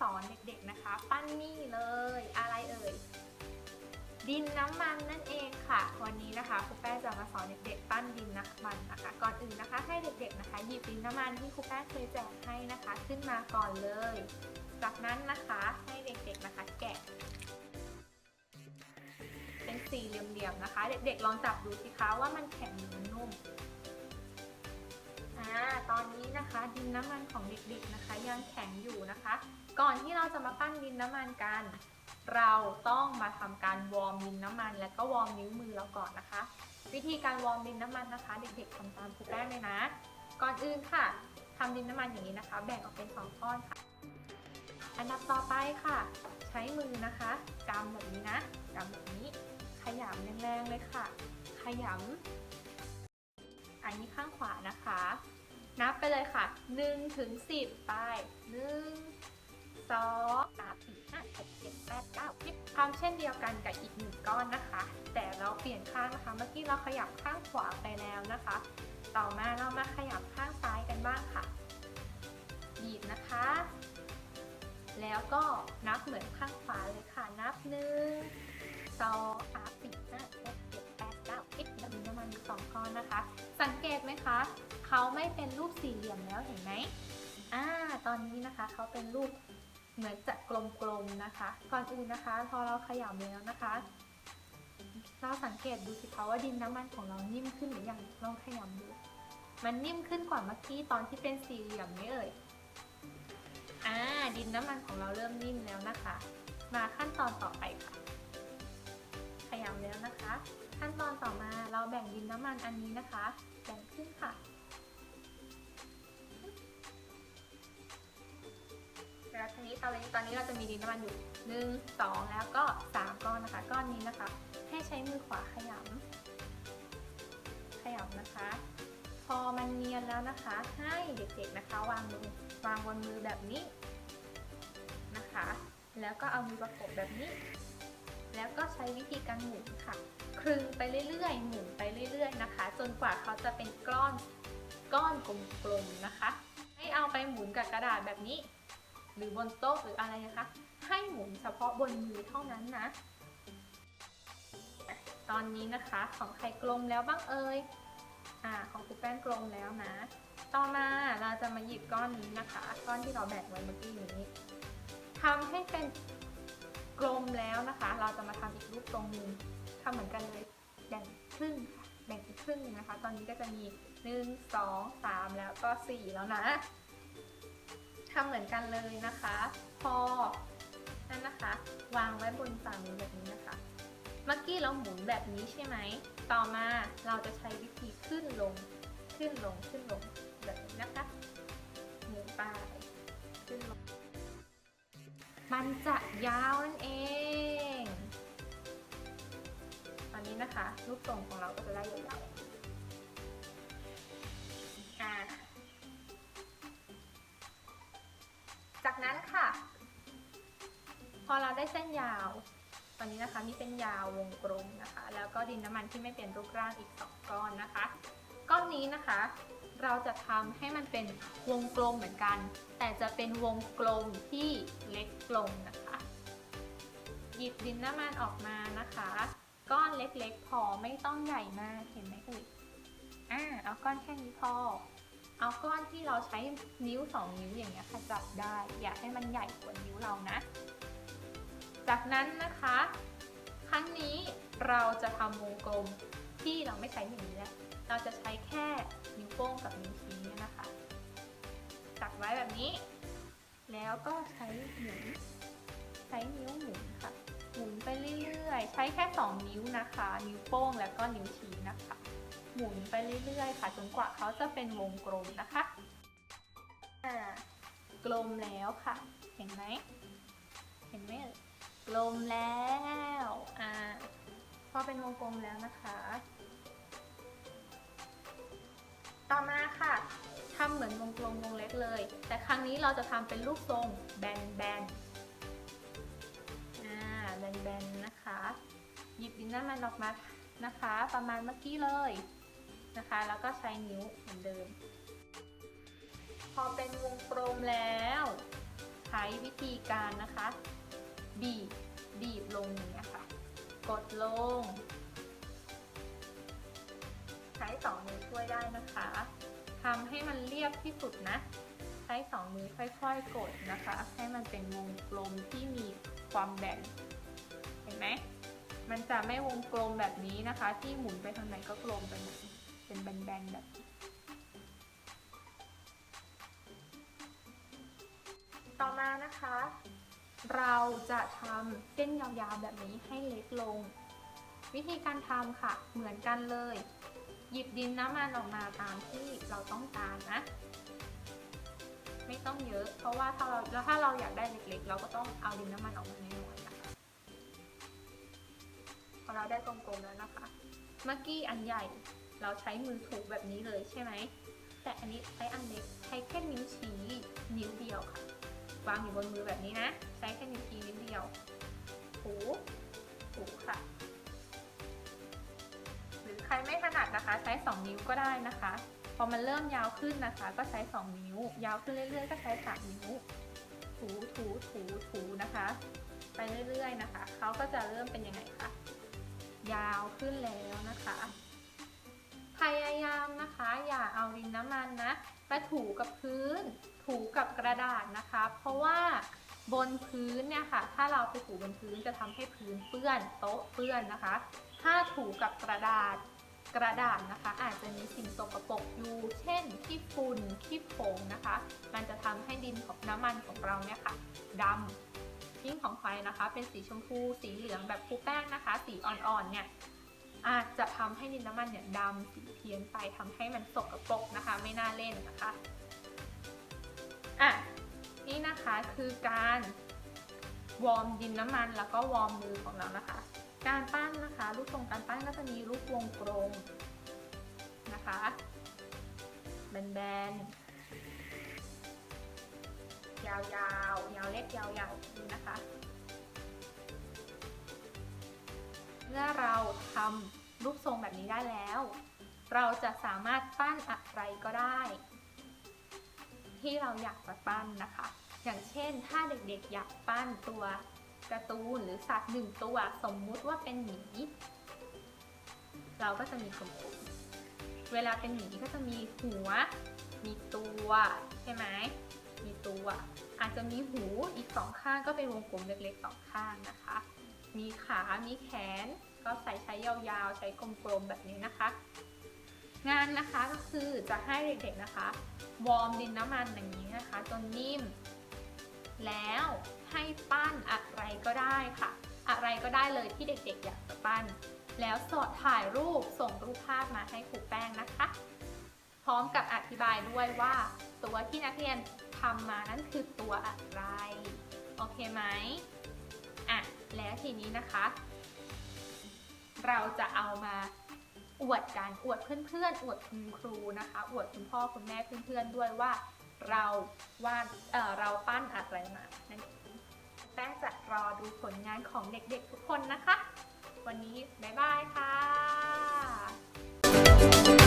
สอนเด็กๆนะคะ ปั้นนี่เลยอะไรเอ่ยดินน้ำมันนั่นเองค่ะ วันนี้นะคะครูแป้งจะมาสอนเด็กๆปั้นดินน้ำมันนะคะ ก่อนอื่นนะคะให้เด็กๆนะคะหยิบดินน้ำมันที่ครูแป้งเคยแจกให้นะคะ ขึ้นมาก่อนเลย จากนั้นนะคะให้เด็กๆนะคะแกะ เป็นสี่เหลี่ยมๆนะคะ เด็กๆลองจับดูสิคะว่ามันแข็งหรือมันนุ่มอ่าตอนนี้นะคะดินน้ำมันของเด็กๆนะคะ ยังแข็งอยู่นะคะ ก่อนที่เราจะมาปั้นดินน้ำมันกัน เราต้องมาทำการวอร์มดินน้ำมัน และก็วอร์มนิ้วมือเราก่อนนะคะ วิธีการวอร์มดินน้ำมันนะคะ เด็กๆทำตามครูแป้งเลยนะ ก่อนอื่นค่ะทำดินน้ำมันอย่างนี้นะคะ แบ่งออกเป็นสองก้อนค่ะ อันดับต่อไปค่ะ ใช้มือนะคะกำแบบนี้นะกำแบบนี้ ขยำแรงๆเลยค่ะ ขยำอันนี้ข้างขวานะคะ นับไปเลยค่ะ1ถึง10 ไป1 2 3 4 5 6 7 8 9 10ทำเช่นเดียวกันกับอีกหนึ่งก้อนนะคะ แต่เราเปลี่ยนข้างนะคะ เมื่อกี้เราขยับข้างขวาไปแล้วนะคะ ต่อมาเรามาขยับข้างซ้ายกันบ้างค่ะบีบนะคะ แล้วก็นับเหมือนข้างขวาเลยค่ะ นับหนึ่งสองสามสี่ห้าหกเจ็ดแปดเก้าสิบแล้วมีน้ำมันสองก้อนนะคะ สังเกตไหมคะ เขาไม่เป็นรูปสี่เหลี่ยมแล้วเห็นไหมอ่า ตอนนี้นะคะเขาเป็นรูป เหมือนจะกลมๆนะคะ ก่อนอื่นนะคะ พอเราขยำแล้วนะคะ เราสังเกตดูสิคะว่าดินน้ำมันของเรานิ่มขึ้นหรือยังลองขยำดู มันนิ่มขึ้นกว่าเมื่อกี้ตอนที่เป็นสี่เหลี่ยมไหมเอ่ยอ่าดินน้ำมันของเราเริ่มนิ่มแล้วนะคะ มาขั้นตอนต่อไปค่ะขยำแล้วนะคะ ขั้นตอนต่อมาเราแบ่งดินน้ำมันอันนี้นะคะ แบ่งขึ้นค่ะ แล้วทีนี้ตอนนี้ตอนนี้เราจะมีดินน้ำมันอยู่หนึ่งสองแล้วก็สามก้อนนะคะ ก้อนนี้นะคะ ให้ใช้มือขวาขยำขยำนะคะ พอมันเนียนแล้วนะคะ ให้เด็กๆนะคะ วางมือวางบนมือแบบนี้นะคะ แล้วก็เอามือประกบแบบนี้ แล้วก็ใช้วิธีการหมุนค่ะคลึงไปเรื่อยๆหมุนไปเรื่อย ๆ นะคะ จนกว่าเขาจะเป็นก้อนก้อนกลมๆนะคะ ให้เอาไปหมุนกับกระดาษแบบนี้ หรือบนโต๊ะหรืออะไรนะคะ ให้หมุนเฉพาะบนมือเท่านั้นนะ ตอนนี้นะคะของใครกลมแล้วบ้างเอ่ยอ่าของครูแป้งกลมแล้วนะ ต่อมาเราจะมาหยิบก้อนนี้นะคะ ก้อนที่เราแบ่งไว้เมื่อกี้นี้ทำให้เป็นกลมแล้วนะคะ เราจะมาทำอีกรูปทรงนึงทำเหมือนกันเลยแบ่งครึ่งค่ะแบ่งเป็นครึ่งนะคะ ตอนนี้ก็จะมีหนึ่งสองสามแล้วก็สี่แล้วนะ ทำเหมือนกันเลยนะคะ พอนั่นนะคะ วางไว้บนฝ่ามือแบบนี้นะคะ เมื่อกี้เราหมุนแบบนี้ใช่ไหม ต่อมาเราจะใช้วิธีขึ้นลง ขึ้นลงขึ้นลงแบบนี้นะคะ หมุนไปขึ้นลง มันจะยาวนั่นเองตอนนี้นะคะ รูปทรงของเราก็จะได้ยาว เราได้เส้นยาว ตอนนี้นะคะมีเส้นยาววงกลมนะคะ แล้วก็ดินน้ำมันที่ไม่เป็นรูปร่างอีกสองก้อนนะคะ ก้อนนี้นะคะ เราจะทำให้มันเป็นวงกลมเหมือนกัน แต่จะเป็นวงกลมที่เล็กลงนะคะ หยิบดินน้ำมันออกมานะคะ ก้อนเล็กๆ พอไม่ต้องใหญ่มากเห็นไหมเอ่ยอ่าเอาก้อนแค่นี้พอเอาก้อนที่เราใช้นิ้วสองนิ้วอย่างเงี้ยค่ะจับได้ อย่าให้มันใหญ่กว่านิ้วเรานะ จากนั้นนะคะ ครั้งนี้เราจะทำวงกลมที่เราไม่ใช้อย่างนี้แล้ว เราจะใช้แค่นิ้วโป้งกับนิ้วชี้เนี่ยนะคะจับไว้แบบนี้ แล้วก็ใช้หมุนใช้นิ้วหมุนค่ะ หมุนไปเรื่อยๆ ใช้แค่ 2 นิ้วนะคะ นิ้วโป้งแล้วก็นิ้วชี้นะคะ หมุนไปเรื่อยๆ ค่ะ จนกว่าเขาจะเป็นวงกลมนะคะกลมแล้วค่ะ เห็นไหม ลมแล้วอ่าพอเป็นวงกลมแล้วนะคะ ต่อมาค่ะทำเหมือนวงกลมวงเล็กเลย แต่ครั้งนี้เราจะทำเป็นรูปทรงแบนๆอ่าแบนๆนะคะ หยิบดินน้ำมันออกมานะคะ ประมาณเมื่อกี้เลยนะคะ แล้วก็ใช้นิ้วเหมือนเดิม พอเป็นวงกลมแล้วทช้วิธีการนะคะบีบ บีบลงอย่างเนี้ยค่ะกดลง ใช้สองมือช่วยได้นะคะทำให้มันเรียบที่สุดนะ ใช้สองมือค่อยๆ กดนะคะ ให้มันเป็นวงกลมที่มีความแบนเห็นไหมมันจะไม่วงกลมแบบนี้นะคะ ที่หมุนไปทางไหนก็กลมไปหมดเป็นแบนๆแบบต่อมานะคะ เราจะทำเส้นยาวๆแบบนี้ให้เล็กลง วิธีการทำค่ะ เหมือนกันเลย หยิบดินน้ำมันออกมาตามที่เราต้องการนะ ไม่ต้องเยอะ เพราะว่าถ้าเราแล้วถ้าเราอยากได้เล็กๆ เราก็ต้องเอาดินน้ำมันออกมาน้อยๆนะคะพอเราได้กลมๆแล้วนะคะเมื่อกี้อันใหญ่เราใช้มือถูแบบนี้เลยใช่ไหมแต่อันนี้ใช้อันเล็กใช้แค่นิ้วชี้นิ้วเดียวค่ะ วางอยู่บนมือแบบนี้นะ ใช้แค่นิ้วชี้นิ้วเดียวถูถูค่ะ หรือใครไม่ถนัดนะคะ ใช้ 2 นิ้วก็ได้นะคะ พอมันเริ่มยาวขึ้นนะคะ ก็ใช้ 2 นิ้ว ยาวขึ้นเรื่อย ๆ ก็ใช้3นิ้ว ถูถูถูถูนะคะ ไปเรื่อย ๆ นะคะ เขาก็จะเริ่มเป็นยังไงคะยาวขึ้นแล้วนะคะพยายามนะคะ อย่าเอาดินน้ำมันนะไปถูกับพื้น ถูกับกระดาษนะคะ เพราะว่าบนพื้นเนี่ยค่ะ ถ้าเราไปถูบนพื้นจะทำให้พื้นเปื้อนโต๊ะเปื้อนนะคะ ถ้าถูกับกระดาษกระดาษนะคะ อาจจะมีสิ่งสกปรกอยู่ เช่นขี้ฝุ่นขี้ผงนะคะ มันจะทำให้ดินของน้ำมันของเราเนี่ยค่ะดำยิ่งของไฟนะคะ เป็นสีชมพู สีเหลืองแบบคูแป้งนะคะ สีอ่อนๆเนี่ยอาจจะทำให้ดินน้ำมันเนี่ยดำสีเพี้ยนไปทำให้มันสกปรกนะคะ ไม่น่าเล่นนะคะ อะนี่นะคะคือการวอร์มดินน้ำมัน แล้วก็วอร์มมือของเรานะคะ การปั้นนะคะรูปทรงการปั้นก็จะมีรูปวงกลมนะคะแบนๆยาวๆยาวเล็กยาวใหญ่นี่นะคะ เมื่อเราทำรูปทรงแบบนี้ได้แล้ว เราจะสามารถปั้นอะไรก็ได้ ที่เราอยากจะปั้นนะคะ อย่างเช่นถ้าเด็กๆอยากปั้นตัวการ์ตูนหรือสัตว์หนึ่งตัวสมมุติว่าเป็นหมีเราก็จะมีกลมๆเวลาเป็นหมีก็จะมีหัว มีตัวใช่ไหมมีตัว อาจจะมีหูอีกสองข้างก็เป็นวงกลมเล็กๆสองข้างนะคะ มีขา มีแขน ก็ใส่ใช้ยาวๆ ใช้กลมๆแบบนี้นะคะ งานนะคะก็คือจะให้เด็กๆนะคะ วอร์มดินน้ำมันอย่างนี้นะคะจนนิ่ม แล้วให้ปั้นอะไรก็ได้ค่ะ อะไรก็ได้เลยที่เด็กๆอยากจะปั้น แล้วสอดถ่ายรูปส่งรูปภาพมาให้ครูแป้งนะคะ พร้อมกับอธิบายด้วยว่า ตัวที่นักเรียนทำมานั้นคือตัวอะไร โอเคไหมอะแล้วทีนี้นะคะ เราจะเอามา อวดกันอวดเพื่อนๆอวดคุณครูนะคะอวดคุณพ่อคุณแม่เพื่อนๆด้วยว่าเราวาดเเราปั้นอะไรมานั่นเองแป้งจะรอดูผลงานของเด็กๆทุกคนนะคะ วันนี้บ๊ายบายค่ะ